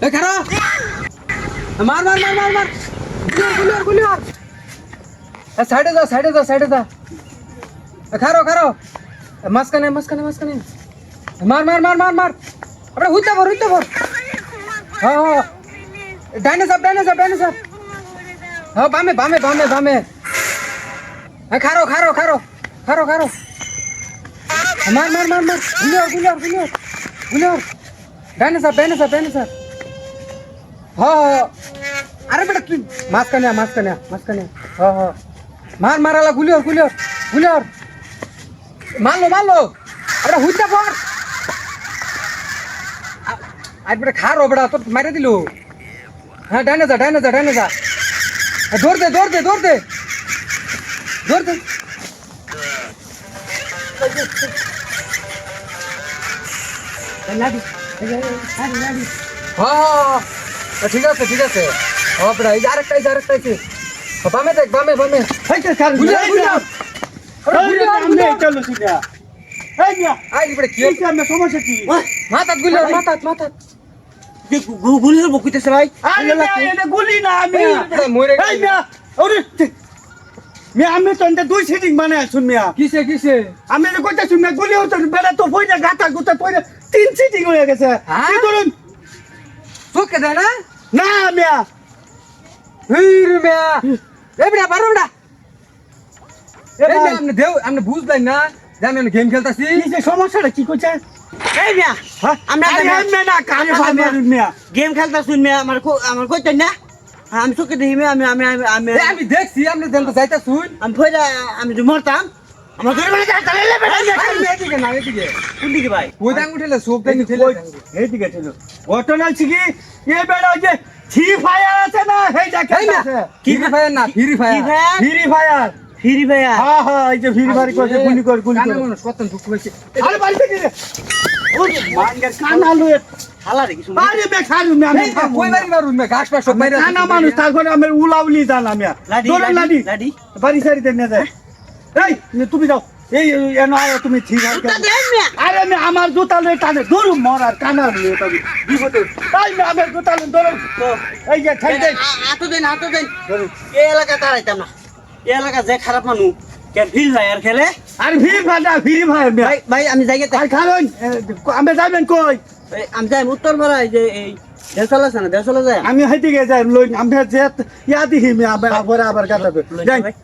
এ খারা মার মার মার মার মার! গুলিয়ার গুলিয়ার গুলিয়ার সাইডে যা সাইডে যা সাইডে যা! খারো খারো মাঝখানে মাঝখানে মাঝখানে! মার মার মার মার মার! আপনি হুইতে ভর হুইতে ভর হ্যাঁ হ্যাঁ ডাইনে সাপ ডাইনে সাপ ডাইনে সাপ হ্যাঁ বামে বামে বামে বামে! হ্যাঁ খারো খারো খারো খারো খারো মার মার মার মার! গুলিয়ার গুলিয়ার গুলিয়ার গুলিয়ার ডাইনে সাপ ডাইনে সাপ ডাইনে সাপ হ্যাঁ হ্যাঁ আরে বেটা তুই মাঝখানে আয়, মাঝখানে আয়, মাঝখানে আয়। হ্যাঁ হ্যাঁ মার মারালা গুলিয়র গুলিয়র গুলিয়র মারলো মারলো আরে হুইতে পর আজ বেটা খারো বেটা তোর মারে দিল হ্যাঁ ডাইনে যা ডাইনে যা ডাইনে যা এ, দৌড় দে দৌড় দে দৌড় দে দৌড় দে হ্যাঁ হ্যাঁ, ঠিক আছে ঠিক আছে। বেটা এই আরেকটা এই আরেকটা আছে বামে দেখ বামে বামে। গুলিয়র গুলিয়র আরে গুলিয়র গুলিয়র আই বেটা কি হচ্ছে? মাথাত গুলিয়র মাথাত মাথাত গুলি হব কইতেছে ভাই? বেটা মরে গেছে আমি তো এনতে দুই সিটিং বানাই শুন মিয়া। কিসে কিসে? আমি তো কইতে শুন মিয়া গুলি হতো বেড়া তো পয়সা গাতা গুতা পয়সা তিন সিটিং হয়ে গেছে। হ্যাঁ? কি চোখে দেয় না না মিয়া। হির মিয়া। এ বেটা পারো এ এই আপনি দেও আপনি বুঝলেন না যে আমি গেম খেলতাছি। কি সমস্যাটা কি করছে এই মিয়া হ্যাঁ? আমরা এমনে না কানে ভাই মিয়া গেম খেলতা শুন মিয়া। আমার আমার কইতেন না? হ্যাঁ, আমি চোখে দেখি মিয়া, আমি আমি আমি আমি আমি দেখছি আপনি দেন তো যাইতা শুন আমি ফয়দা আমি যে মরতাম আমার ধরে বেড়ে যায় তাহলে যায় এদিকে না এদিকে। কোন দিকে ভাই ওই দাং উঠেলে সোপ দেন ঠেলে ওই- এইদিকে ছিল ঘটনা কি? এ বেড়া যে ফ্রি ফায়ার আছে না? এই দেখে এই না। কি ফায়ার না ফ্রি ফায়ার ফ্রি ফায়ার ফিরি ভাইয়া হ্যাঁ হ্যাঁ এই যে ফ্রি ফায়ার করছে গুলি কর গুলি কর। মানুষ কত দুঃখ হয়েছে আরে বাড়ি থেকে রে। ওরে মাঙ্গার কান আলু কিছু আরে বে খারু আমি কই বাড়ি মারুন মে? ঘাস পাস সব মাইরা কানা মানুষ তারপরে আমি উলাউলি জানা মিয়া লাডি লাডি লাডি। লাডি। বাড়ি সারিতে যায় এই তুমি যাও। এই এনো আয় তুমি ঠিক আছে? আরে আমি আমার জুতা লই টানে দৌড়ু মরার কানার লই তবে বিপদে। তাই আমি আমার জুতা লই দৌড়ু তো এই যে খাই দেই আতো দেন আতো দেন। এই এলাকা দাঁড়াইতাম না। এই এলাকা যে খারাপ মানুষ কে ফিল ভাই আর খেলে? আর ফ্রি ফাটা ফ্রি ফায়ার ভাই ভাই আমি জায়গাতে আর খারুন আমি যাবেন কই? আমি যাই উত্তর পাড়া যে এই না আমি হাইতে গে যাই লই আমি যে ইয়া দিহি আবার আবার কাটাবে যাই। ভাই